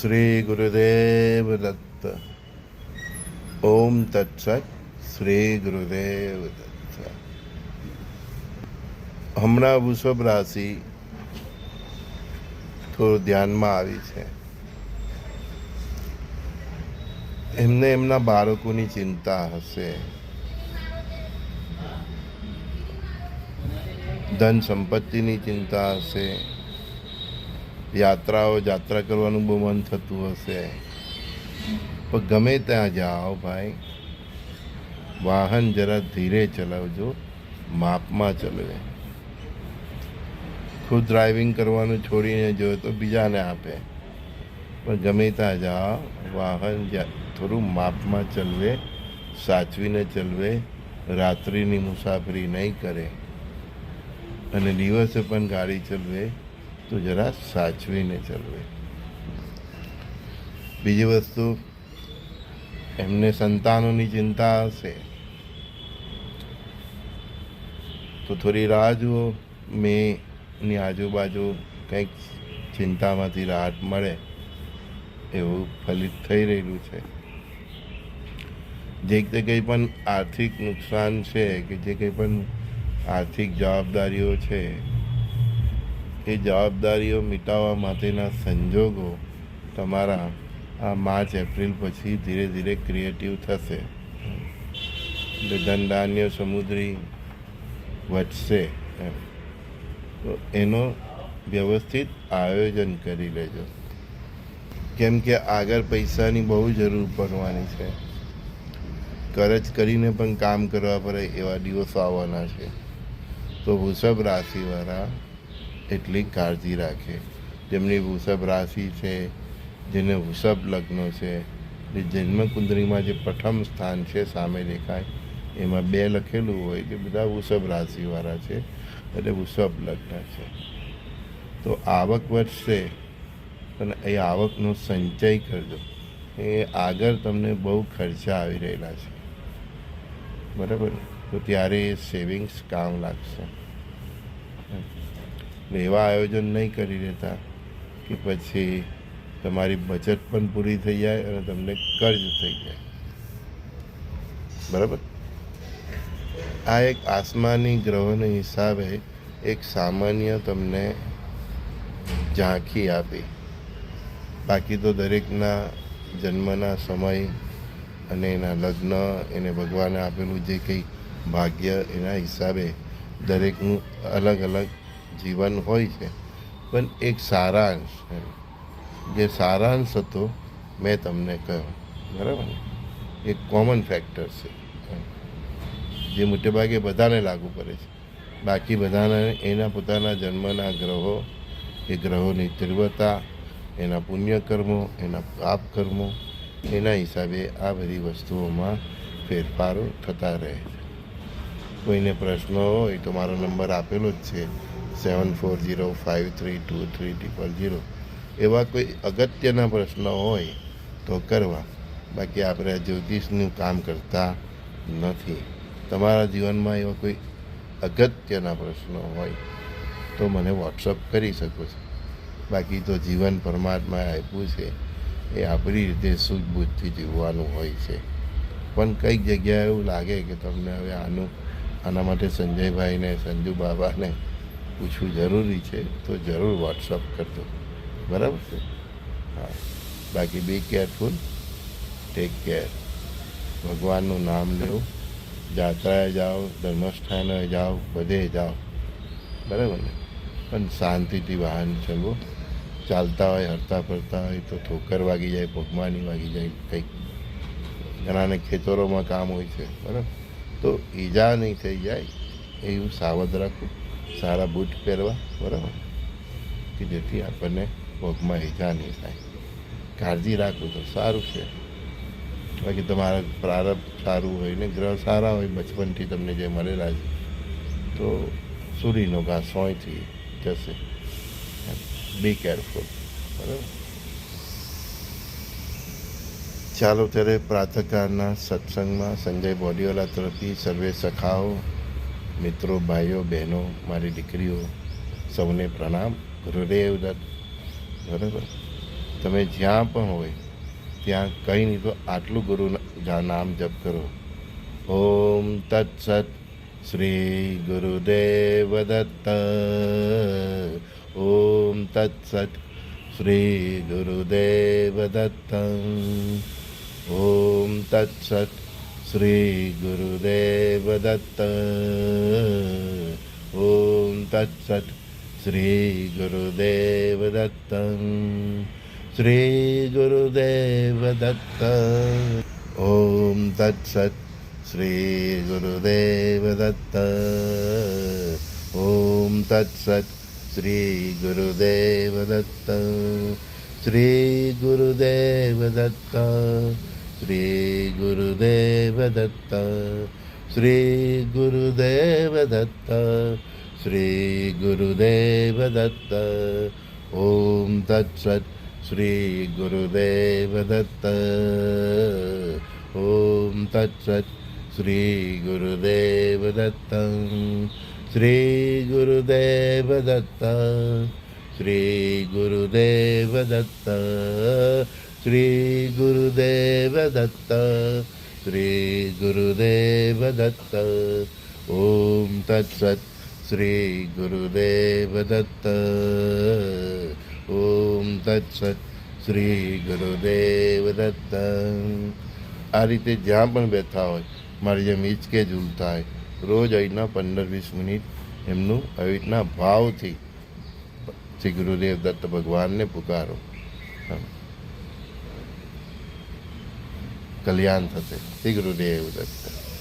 શ્રી ગુરુદેવ દત્ત ઓમ તત્સત શ્રી ગુરુદેવ દત્ત હમણાં વૃષભ રાશિ થોડું ધ્યાનમાં આવી છે. એમને એમના બાળકોની ચિંતા હશે. ધન સંપત્તિની ચિંતા હશે. યાત્રાઓ, યાત્રા કરવાનું બહુ મન થતું હશે. પણ ગમે ત્યાં જાઓ ભાઈ, વાહન જરા ધીરે ચલાવજો, માપમાં ચલાવે ખુદ ડ્રાઇવિંગ કરવાનું છોડીને જોઈએ તો બીજાને આપે. પણ ગમે ત્યાં જાઓ, વાહન થોડું માપમાં ચલવે, સાચવીને ચલવે, રાત્રિની મુસાફરી નહીં કરે. અને દિવસે પણ ગાડી ચલવે તો જરા સાચવીને ચલવે. બીજી વસ્તુ, એમને સંતાનોની ચિંતા હશે. તો થોડી રાહ જુઓ, મેની આજુબાજુ કંઈક ચિંતામાંથી રાહત મળે એવું ફલિત થઈ રહેલું છે. જે તે કંઈ પણ આર્થિક નુકસાન છે કે જે કંઈ પણ આર્થિક જવાબદારીઓ છે એ જવાબદારીઓ મિટાવવા માટેના સંજોગો તમારા આ માર્ચ, એપ્રિલ પછી ધીરે ધીરે ક્રિએટિવ થશે. એટલે ધનધાન્ય સમુદ્રી વધશે તો એનો વ્યવસ્થિત આયોજન કરી લેજો. કેમ કે આગળ પૈસાની બહુ જરૂર પડવાની છે. કરજ કરીને પણ કામ કરવા પડે એવા દિવસો આવવાના છે. તો વૃષભ રાશિવાળા એટલી કાળજી રાખે. જેમની વૃષભ રાશિ છે, જેને વૃષભ લગ્ન છે, જે જન્મ કુંડળીમાં જે પ્રથમ સ્થાન છે સામે દેખાય, એમાં બે લખેલું હોય કે બધા વૃષભ રાશિવાળા છે એટલે વૃષભ લગ્ન છે. તો આવક વધશે અને એ આવકનો સંચય કરજો. એ આગળ તમને બહુ ખર્ચા આવી રહેલા છે. બરાબર? તો ત્યારે એ સેવિંગ્સ કામ લાગશે. એટલે એવા આયોજન નહીં કરી રહેતા કે પછી તમારી બચત પણ પૂરી થઈ જાય અને તમને કર્જ થઈ જાય. બરાબર? આ એક આસમાની ગ્રહોને હિસાબે એક સામાન્ય તમને ઝાંખી આપી. બાકી તો દરેકના જન્મના સમય અને એના લગ્ન, એને ભગવાને આપેલું જે કંઈ ભાગ્ય એના હિસાબે દરેકનું અલગ અલગ જીવન હોય છે, પણ એક સારાંશ. જે સારાંશ હતો, મેં તમને કહ્યો. બરાબર ને? એક કોમન ફેક્ટર છે. જે મોટેભાગે બધાને લાગુ પડે છે. બાકી બધાને એના પોતાના જન્મના ગ્રહો, એ ગ્રહોની તીવ્રતા, એના પુણ્યકર્મો, એના પાપ કર્મો એના હિસાબે આ બધી વસ્તુઓમાં ફેરફારો થતા રહે છે. કોઈને પ્રશ્નો હોય તો મારો નંબર આપેલો જ છે. Seven four zero five three two three triple zero એવા કોઈ અગત્યના પ્રશ્નો હોય તો કરવા બાકી આપણે જ્યોતિષનું કામ કરતા નથી તમારા જીવનમાં એવા કોઈ અગત્યના પ્રશ્નો હોય તો મને વોટ્સઅપ કરી શકો છો બાકી તો જીવન પરમાત્માએ આપ્યું છે એ આપણી રીતે સૂઝબૂઝથી જીવવાનું હોય છે પણ કંઈક જગ્યાએ એવું લાગે કે તમને હવે આનું આના માટે સંજયભાઈને સંજુ બાબાને પૂછવું જરૂરી છે, તો જરૂર વોટ્સઅપ કરજો બરાબર છે? હા. બાકી બી કેરફુલ ટેક કેર ભગવાનનું નામ લેવું જાત્રાએ જાઓ, ધર્મસ્થાને જાઓ, બધે જાઓ. બરાબર ને? પણ શાંતિથી વાહન ચલવો ચાલતા હોય, હરતા ફરતા હોય, તો ઠોકર વાગી જાય, પગમાની વાગી જાય, કંઈક. ઘણાને ખેતરોમાં કામ હોય છે, બરાબર? તો ઈજા નહીં થઈ જાય, એવું સાવધ રાખવું સારા બૂટ પહેરવા, બરાબર? કે જેથી આપણને પગમાં ઈજા નહીં થાય. કાળજી રાખવું તો સારું છે. બાકી તમારા પ્રારંભ સારું હોય ને ગ્રહ સારા હોય, બચપનથી તમને જે મળેલા છે, તો સૂરીનો ઘાસ સોયથી જશે. બી કેરફુલ બરાબર? ચાલો ત્યારે પ્રાતઃકાળના સત્સંગમાં સંજય બોડીવાલા તરફથી સર્વે સખાઓ મિત્રો, ભાઈઓ, બહેનો, મારી દીકરીઓ, સૌને પ્રણામ. ગુરુદેવ દત્ત બરાબર? તમે જ્યાં પણ હોય, ત્યાં કંઈ નહીં તો આટલું ગુરુ નામ જપ કરો. ઓમ તત્સત શ્રી ગુરુદેવ દત્ત. ઓમ તત્સત શ્રી ગુરુદેવ દત્ત. ઓમ તત્સત श्रीगुरुदेवदत्त। ॐ तत्सत् श्रीगुरुदेवदत्तं। श्रीगुरुदेवदत्त। ॐ तत्सत् श्रीगुरुदेवदत्त। ॐ तत्सत् श्रीगुरुदेवदत्त। श्रीगुरुदेवदत्त। તત્સત શ્રી ગુરુદેવ દત્ત ઓમ તત્સત શ્રી ગુરુદેવ દત્ત શ્રી ગુરુદેવ દત્ત શ્રી ગુરુદેવ દત્ત શ્રી ગુરુદેવ દત્ત ઓમ તત્સત શ્રી ગુરુદેવ દત્ત ઓમ તત્સત શ્રી ગુરુદેવ દત્ત આ રીતે જ્યાં પણ બેઠા હોય, મારી જેમ હિંચકે ઝૂલતા હોય, રોજ અહીંના પંદર વીસ મિનિટ એમનું આવી રીતના ભાવથી શ્રી ગુરુદેવ દત્ત ભગવાનને પુકારો. કલ્યાણ થશે. શ્રી ગુરુદેવ દત્ત.